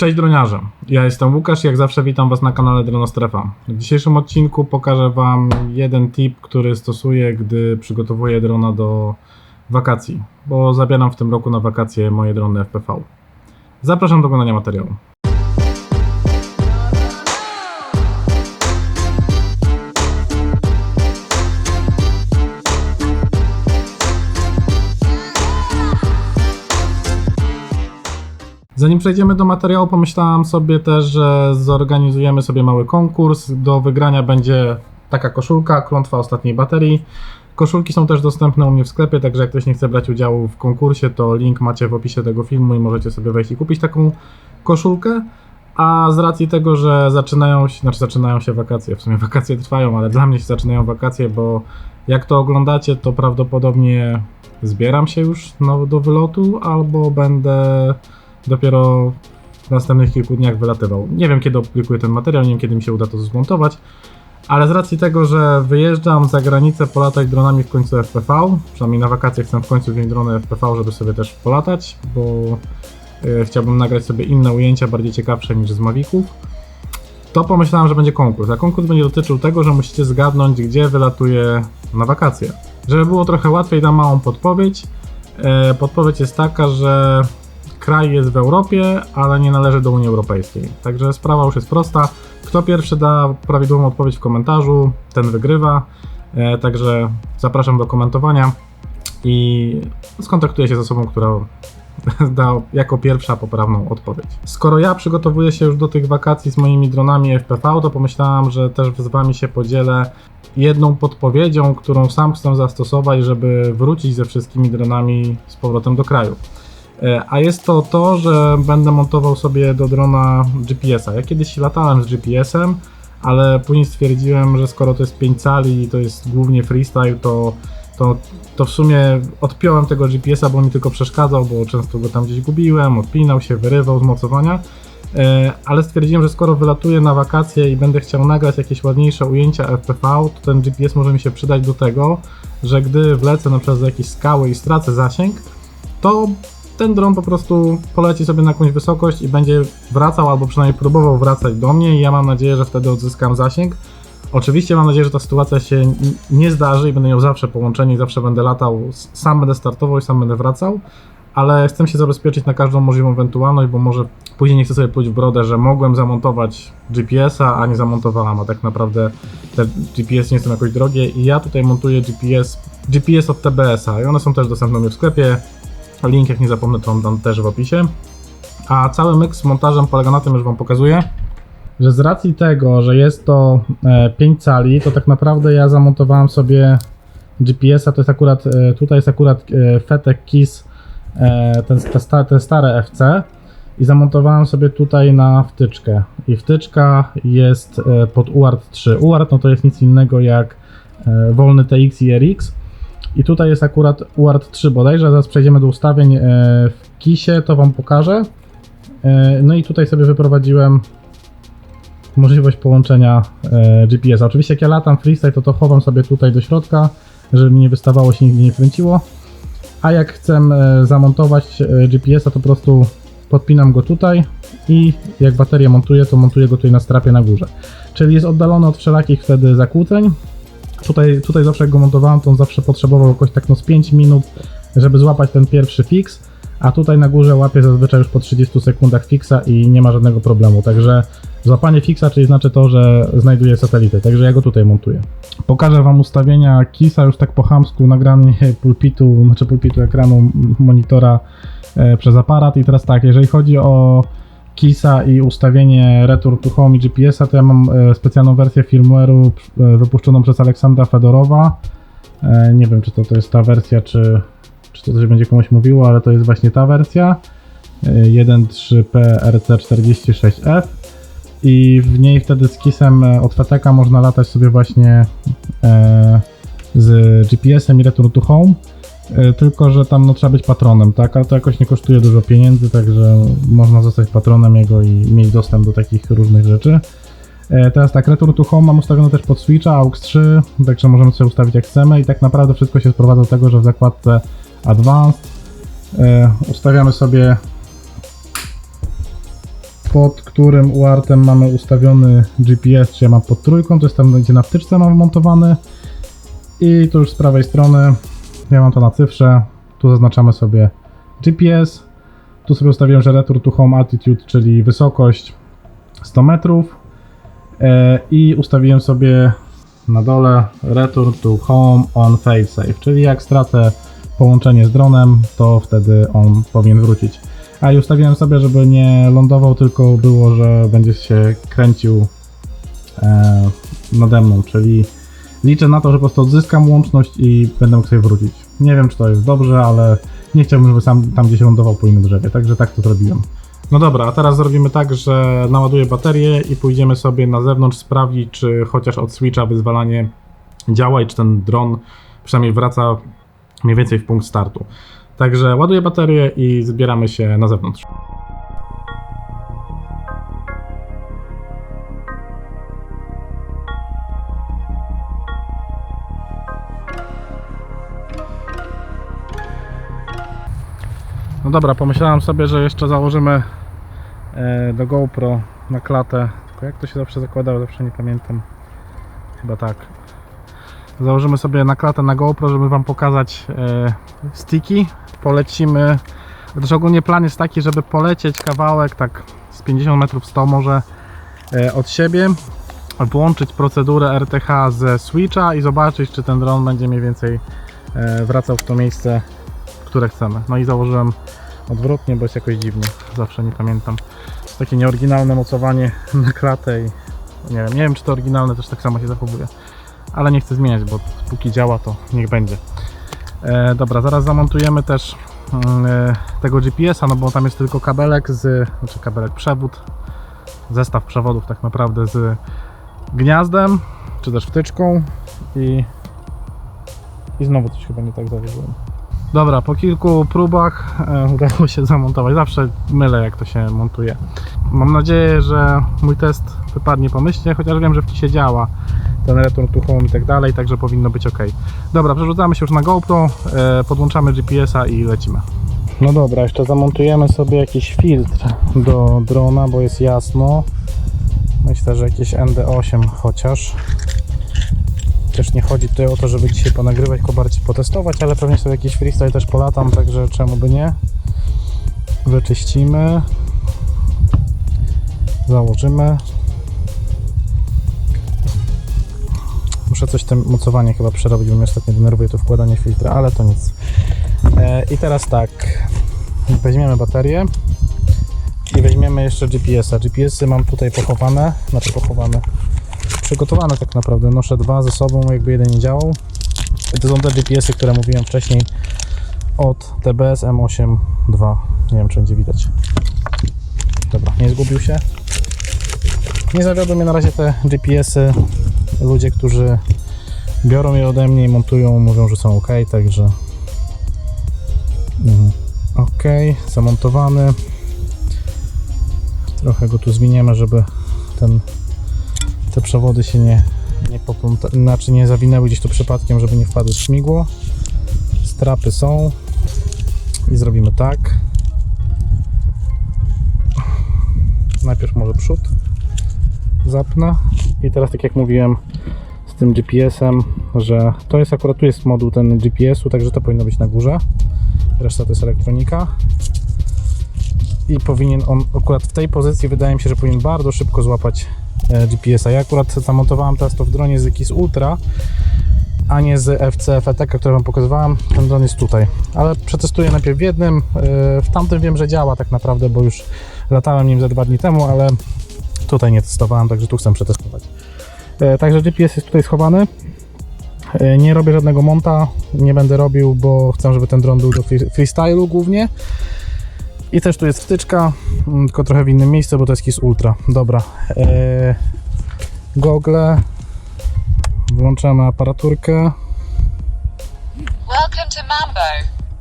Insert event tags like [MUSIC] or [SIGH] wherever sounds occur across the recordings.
Cześć droniarze, ja jestem Łukasz jak zawsze witam Was na kanale Dronostrefa. W dzisiejszym odcinku pokażę Wam jeden tip, który stosuję, gdy przygotowuję drona do wakacji, bo zabieram w tym roku na wakacje moje drony FPV. Zapraszam do oglądania materiału. Zanim przejdziemy do materiału, pomyślałam sobie też, że zorganizujemy sobie mały konkurs. Do wygrania będzie taka koszulka, klątwa ostatniej baterii. Koszulki są też dostępne u mnie w sklepie, także jak ktoś nie chce brać udziału w konkursie, to link macie w opisie tego filmu i możecie sobie wejść i kupić taką koszulkę. A z racji tego, że zaczynają się, znaczy zaczynają się wakacje, w sumie wakacje trwają, ale dla mnie się zaczynają wakacje, bo jak to oglądacie, to prawdopodobnie zbieram się już no, do wylotu, albo będę dopiero w następnych kilku dniach wylatywał. Nie wiem kiedy opublikuję ten materiał, nie wiem kiedy mi się uda to zmontować, ale z racji tego, że wyjeżdżam za granicę polatać dronami w końcu FPV, przynajmniej na wakacje chcę w końcu wziąć drony FPV, żeby sobie też polatać, bo e, chciałbym nagrać sobie inne ujęcia, bardziej ciekawsze niż z Maviców, to pomyślałem, że będzie konkurs. A konkurs będzie dotyczył tego, że musicie zgadnąć, gdzie wylatuję na wakacje. Żeby było trochę łatwiej, dam małą podpowiedź. E, podpowiedź jest taka, że kraj jest w Europie, ale nie należy do Unii Europejskiej. Także sprawa już jest prosta. Kto pierwszy da prawidłową odpowiedź w komentarzu, ten wygrywa. E, także zapraszam do komentowania i skontaktuję się z osobą, która [LAUGHS] da jako pierwsza poprawną odpowiedź. Skoro ja przygotowuję się już do tych wakacji z moimi dronami FPV, to pomyślałam, że też z Wami się podzielę jedną podpowiedzią, którą sam chcę zastosować, żeby wrócić ze wszystkimi dronami z powrotem do kraju. E, A jest to to, że będę montował sobie do drona GPS-a. Ja kiedyś latałem z GPS-em, ale później stwierdziłem, że skoro to jest 5 cali i to jest głównie freestyle, to, to, to w sumie odpiąłem tego GPS-a, bo mi tylko przeszkadzał, bo często go tam gdzieś gubiłem, odpinał się, wyrywał z mocowania. E, Ale stwierdziłem, że skoro wylatuję na wakacje i będę chciał nagrać jakieś ładniejsze ujęcia FPV, to ten GPS może mi się przydać do tego, że gdy wlecę na przykład za jakieś skały i stracę zasięg, to ten dron po prostu poleci sobie na jakąś wysokość i będzie wracał, albo przynajmniej próbował wracać do mnie i ja mam nadzieję, że wtedy odzyskam zasięg. Oczywiście mam nadzieję, że ta sytuacja się nie zdarzy i będę miał zawsze połączenie i zawsze będę latał, sam będę startował i sam będę wracał, ale chcę się zabezpieczyć na każdą możliwą ewentualność, bo może później nie chcę sobie pluć w brodę, że mogłem zamontować GPS-a, a nie zamontowałem, a tak naprawdę te GPS nie są jakoś drogie i ja tutaj montuję GPS, GPS od TBS-a i one są też dostępne u mnie w sklepie, Link, jak nie zapomnę, to on dam też w opisie. A cały myk z montażem polega na tym, już Wam pokazuję, że z racji tego, że jest to e, 5 cali, to tak naprawdę ja zamontowałem sobie GPS-a, to jest akurat, e, tutaj jest akurat e, Fetek KIS, e, ten, te, te stare FC i zamontowałem sobie tutaj na wtyczkę. I wtyczka jest e, pod UART 3. UART no to jest nic innego jak e, wolny TX i RX. I tutaj jest akurat UART 3 bodajże, zaraz przejdziemy do ustawień e, w KISie, to Wam pokażę. E, No i tutaj sobie wyprowadziłem możliwość połączenia e, GPS-a. Oczywiście jak ja latam freestyle, to to chowam sobie tutaj do środka, żeby mi nie wystawało się nigdy nie kręciło. A jak chcę zamontować GPS-a, to po prostu podpinam go tutaj i jak baterię montuję, to montuję go tutaj na strapie na górze. Czyli jest oddalony od wszelakich wtedy zakłóceń. Tutaj, tutaj zawsze jak go montowałem, to on zawsze potrzebował jakoś tak no z 5 minut, żeby złapać ten pierwszy fix, a tutaj na górze łapie zazwyczaj już po 30 sekundach fixa i nie ma żadnego problemu. Także złapanie fixa, czyli znaczy to, że znajduje satelitę, także ja go tutaj montuję. Pokażę Wam ustawienia KISa już tak po chamsku, nagranie pulpitu, znaczy pulpitu ekranu monitora e, przez aparat i teraz tak, jeżeli chodzi o KISa i ustawienie Return to Home i GPS-a, to ja mam e, specjalną wersję firmware'u e, wypuszczoną przez Aleksandra Fedorowa. E, Nie wiem, czy to, to jest ta wersja, czy, czy to coś będzie komuś mówiło, ale to jest właśnie ta wersja. e, 1.3PRC46F i w niej wtedy z KISem od można latać sobie właśnie z GPS-em i Return to Home. E, Tylko, że tam no, trzeba być patronem, tak? Ale to jakoś nie kosztuje dużo pieniędzy, także można zostać patronem jego i mieć dostęp do takich różnych rzeczy. E, Teraz tak, Return to Home mam ustawione też pod Switcha, AUX 3, także możemy sobie ustawić jak chcemy i tak naprawdę wszystko się sprowadza do tego, że w zakładce Advanced e, ustawiamy sobie pod którym uartem mamy ustawiony GPS, czy ja mam pod trójką, to jest tam, gdzie na wtyczce mam wmontowany. I tu już z prawej strony, ja mam to na cyfrze, tu zaznaczamy sobie GPS. Tu sobie ustawiłem, że return to home altitude, czyli wysokość 100 metrów. E, I ustawiłem sobie na dole return to home on failsafe, czyli jak stracę połączenie z dronem, to wtedy on powinien wrócić. A i ustawiłem sobie, żeby nie lądował, tylko było, że będzie się kręcił e, nade mną, czyli liczę na to, że po prostu odzyskam łączność i będę mógł sobie wrócić. Nie wiem, czy to jest dobrze, ale nie chciałbym, żeby sam tam gdzieś lądował po innym drzewie, także tak to zrobiłem. No dobra, a teraz zrobimy tak, że naładuję baterię i pójdziemy sobie na zewnątrz sprawdzić, czy chociaż od switcha wyzwalanie działa i czy ten dron przynajmniej wraca mniej więcej w punkt startu. Także ładuję baterię i zbieramy się na zewnątrz. No dobra, pomyślałem sobie, że jeszcze założymy e, do GoPro na klatę. Tylko jak to się zawsze zakładało, zawsze nie pamiętam. Chyba tak. Założymy sobie na klatę na GoPro, żeby Wam pokazać e, sticky. Polecimy. Też ogólnie plan jest taki, żeby polecieć kawałek tak z 50 metrów 100 może e, od siebie. Włączyć procedurę RTH ze Switcha i zobaczyć, czy ten dron będzie mniej więcej wracał w to miejsce, które chcemy. No i założyłem odwrotnie, bo jest jakoś dziwnie. Zawsze nie pamiętam. Takie nieoryginalne mocowanie na klatę i nie wiem, nie wiem czy to oryginalne też tak samo się zachowuje. Ale nie chcę zmieniać, bo póki działa to niech będzie. E, dobra, zaraz zamontujemy też mm, e, tego GPS-a, no bo tam jest tylko kabelek z, znaczy kabelek, przewód, zestaw przewodów tak naprawdę z gniazdem, czy też wtyczką i, i znowu coś chyba nie tak założyłem. Dobra, po kilku próbach e, udało się zamontować. Zawsze mylę, jak to się montuje. Mam nadzieję, że mój test wypadnie pomyślnie, chociaż wiem, że w działa ten return to i tak dalej, także powinno być ok. Dobra, przerzucamy się już na GoPro, e, podłączamy GPS-a i lecimy. No dobra, jeszcze zamontujemy sobie jakiś filtr do drona, bo jest jasno. Myślę, że jakieś ND8 chociaż. Też nie chodzi tutaj o to, żeby dzisiaj ponagrywać, tylko bardziej potestować, ale pewnie sobie jakiś freestyle też polatam, także czemu by nie. Wyczyścimy. Założymy. Muszę coś tym mocowanie chyba przerobić, bo mnie ostatnio denerwuje to wkładanie filtra, ale to nic. E, I teraz tak, weźmiemy baterię i weźmiemy jeszcze GPS-a. GPS-y mam tutaj pochowane, znaczy pochowane, przygotowane tak naprawdę. Noszę dwa ze sobą, jakby jeden nie działał. To są te GPS-y, które mówiłem wcześniej od TBS M8 II. Nie wiem, czy będzie widać. Dobra, nie zgubił się. Nie zawiodły mnie na razie te GPS-y. Ludzie, którzy biorą je ode mnie i montują, mówią, że są ok, także mhm. ok, zamontowany. Trochę go tu zwiniemy, żeby ten, te przewody się nie, nie popląta, znaczy nie zawinęły gdzieś tu przypadkiem, żeby nie wpadły w śmigło. Strapy są i zrobimy tak. Najpierw może przód zapnę i teraz tak jak mówiłem z tym GPS-em, że to jest akurat tu jest moduł ten GPS-u, także to powinno być na górze. Reszta to jest elektronika. I powinien on akurat w tej pozycji wydaje mi się, że powinien bardzo szybko złapać GPS-a. Ja akurat zamontowałem teraz to w dronie z Ultra, a nie z FC FETEK, które Wam pokazywałem. Ten dron jest tutaj. Ale przetestuję najpierw w jednym. e, W tamtym wiem, że działa tak naprawdę, bo już latałem nim ze dwa dni temu, ale tutaj nie testowałem, także tu chcę przetestować. E, Także GPS jest tutaj schowany. E, Nie robię żadnego monta, nie będę robił, bo chcę, żeby ten dron był do free- freestylu głównie. I też tu jest wtyczka, mm, tylko trochę w innym miejscu, bo to jest KISS Ultra. Dobra. E, gogle. Włączamy aparaturkę Welcome to Mambo.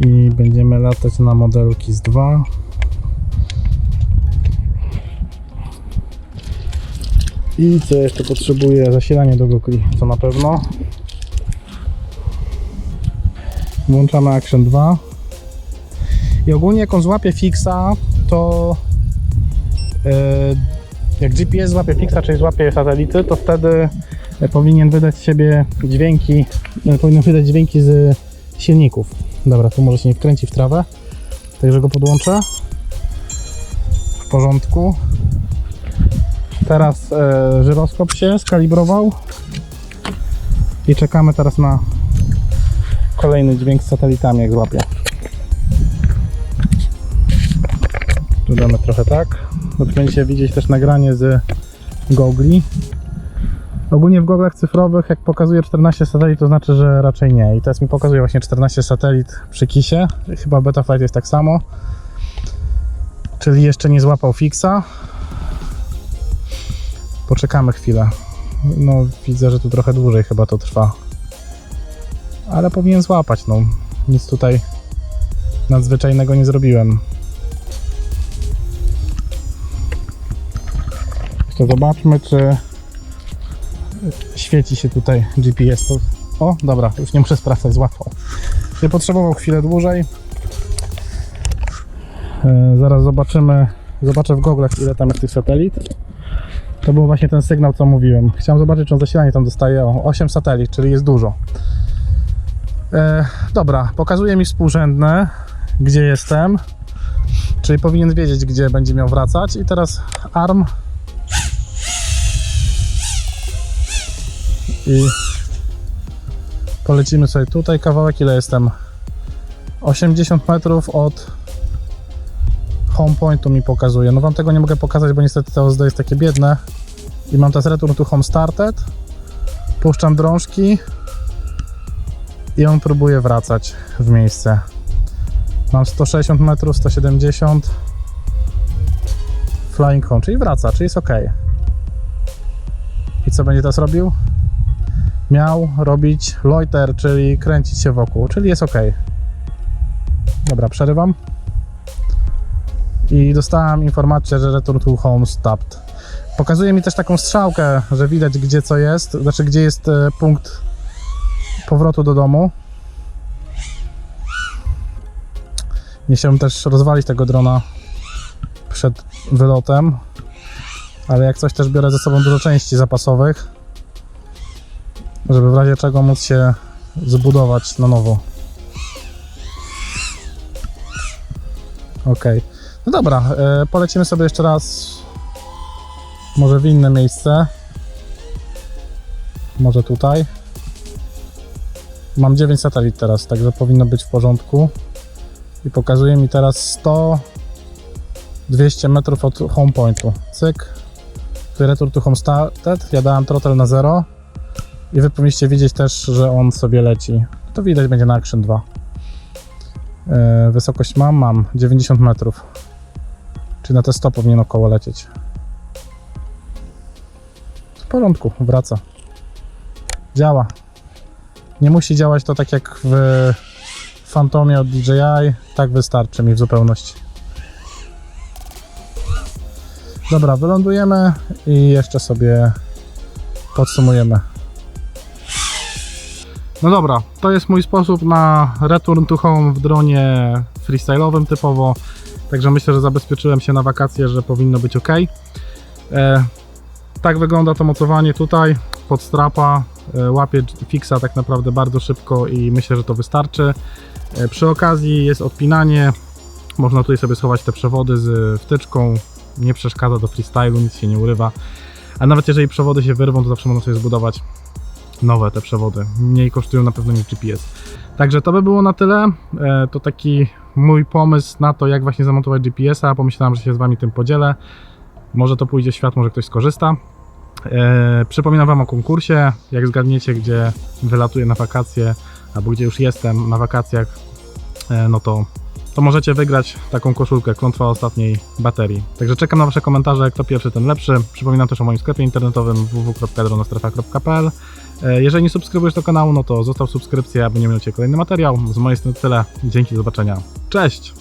i będziemy latać na modelu KISS 2. I co jeszcze potrzebuję? Zasilanie do gogli, to na pewno. Włączamy Action 2. I ogólnie jak on złapie fixa, to jak GPS złapie fixa, czyli złapie satelity, to wtedy e, powinien wydać z siebie dźwięki, e, powinien wydać dźwięki z silników. Dobra, tu może się nie wkręci w trawę, także go podłączę. W porządku. Teraz e, żyroskop się skalibrował i czekamy teraz na kolejny dźwięk z satelitami, jak złapie. Tu damy trochę tak. Bo będziecie widzieć też nagranie z gogli. Ogólnie w goglach cyfrowych, jak pokazuje 14 satelit, to znaczy, że raczej nie. I teraz mi pokazuje właśnie 14 satelit przy kisie. Chyba Betaflight jest tak samo. Czyli jeszcze nie złapał fixa. Poczekamy chwilę. No, widzę, że tu trochę dłużej chyba to trwa. Ale powinien złapać, no. Nic tutaj nadzwyczajnego nie zrobiłem. Jeszcze zobaczmy, czy świeci się tutaj GPS. To... O, dobra, już nie muszę sprawdzać, złapał. Nie potrzebował chwilę dłużej. E, zaraz zobaczymy, zobaczę w goglach ile tam jest tych satelit. To był właśnie ten sygnał, co mówiłem. Chciałem zobaczyć, czy on zasilanie tam dostaje. O, 8 satelit, czyli jest dużo. E, dobra, pokazuje mi współrzędne, gdzie jestem. Czyli powinien wiedzieć, gdzie będzie miał wracać. I teraz arm i polecimy sobie tutaj kawałek, ile jestem 80 metrów od home pointu mi pokazuje, no wam tego nie mogę pokazać, bo niestety to OSD jest takie biedne. I mam teraz return to home started. Puszczam drążki i on próbuje wracać w miejsce. Mam 160 metrów, 170 flying home, czyli wraca, czyli jest ok i co będzie teraz robił? Miał robić loiter, czyli kręcić się wokół, czyli jest ok. Dobra, przerywam. I dostałem informację, że return to home stopped. Pokazuje mi też taką strzałkę, że widać gdzie co jest, znaczy gdzie jest e, punkt powrotu do domu. Nie chciałbym też rozwalić tego drona przed wylotem, ale jak coś też biorę ze sobą dużo części zapasowych żeby w razie czego móc się zbudować na nowo. Ok. No dobra, e, polecimy sobie jeszcze raz może w inne miejsce. Może tutaj. Mam 9 satelit teraz, także powinno być w porządku. I pokazuje mi teraz 100 200 metrów od home pointu. Cyk. Return to home started. Ja dałem throttle na 0 i wy powinniście widzieć też, że on sobie leci. To widać będzie na Action 2. Yy, wysokość mam, mam 90 metrów. Czyli na te 100 powinien około lecieć. W porządku, wraca. Działa. Nie musi działać to tak jak w Phantomie od DJI. Tak wystarczy mi w zupełności. Dobra, wylądujemy i jeszcze sobie podsumujemy. No dobra, to jest mój sposób na return to home w dronie freestyle'owym typowo. Także myślę, że zabezpieczyłem się na wakacje, że powinno być ok. E, tak wygląda to mocowanie tutaj pod strapa. E, łapie fixa tak naprawdę bardzo szybko i myślę, że to wystarczy. E, przy okazji jest odpinanie. Można tutaj sobie schować te przewody z wtyczką. Nie przeszkadza do freestylu, nic się nie urywa. A nawet jeżeli przewody się wyrwą, to zawsze można sobie zbudować nowe te przewody. Mniej kosztują na pewno niż GPS. Także to by było na tyle. E, to taki mój pomysł na to, jak właśnie zamontować GPS-a. Pomyślałem, że się z Wami tym podzielę. Może to pójdzie w świat, może ktoś skorzysta. E, przypominam Wam o konkursie. Jak zgadniecie, gdzie wylatuję na wakacje, albo gdzie już jestem na wakacjach, e, no to, to możecie wygrać taką koszulkę klątwa ostatniej baterii. Także czekam na Wasze komentarze, kto pierwszy, ten lepszy. Przypominam też o moim sklepie internetowym www.dronostrefa.pl E, jeżeli nie subskrybujesz do kanału, no to zostaw subskrypcję, aby nie miał Cię kolejny materiał. Z mojej strony tyle. Dzięki, do zobaczenia. Cześć!